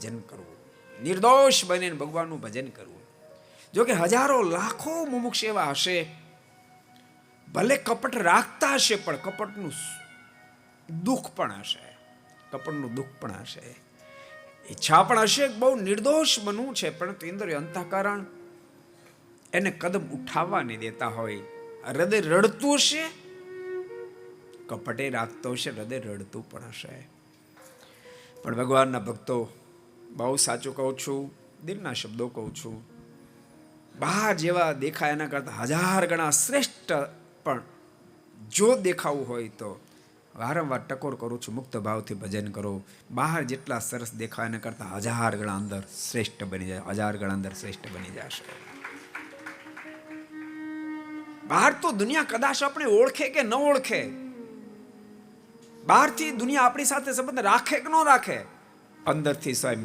ભજન કરવું. નિર્દોષ બનીને ભગવાનનું ભજન કરવું. જો કે હજારો લાખો મુમુક્ષ એવા હશે, ભલે કપટ રાખતા હશે, પણ કપટનું દુઃખ પણ હશે. કપટનું દુઃખ પણ હશે. ઈચ્છા પણ હશે બહુ નિર્દોષ બનવું છે પરંતુ ઇન્દ્રિય અંતઃકરણ એને કદમ ઉઠાવવા નહીં દેતા હોય. હૃદય રડતું હશે, કપટે રાખતો હશે, હૃદય રડતું પણ હશે. પણ ભગવાનના ભક્તો બહુ સાચું કહું છું, દિલના શબ્દો કહું છું. બહાર જેવા દેખાય એના કરતાં હજાર ગણા શ્રેષ્ઠ પણ જો દેખાવું હોય તો વારંવાર ટકોર કરું છું, મુક્ત ભાવથી ભજન કરો. બહાર જેટલા સરસ દેખાય એના કરતાં હજાર ગણા અંદર શ્રેષ્ઠ બની જાય, હજાર ગણા અંદર શ્રેષ્ઠ બની જશે. બહાર તો દુનિયા કદાચ આપણે ઓળખે કે ન ઓળખે. બહારથી દુનિયા આપણી સાથે સંબંધ રાખે કે ન રાખે? અંદરથી સ્વયં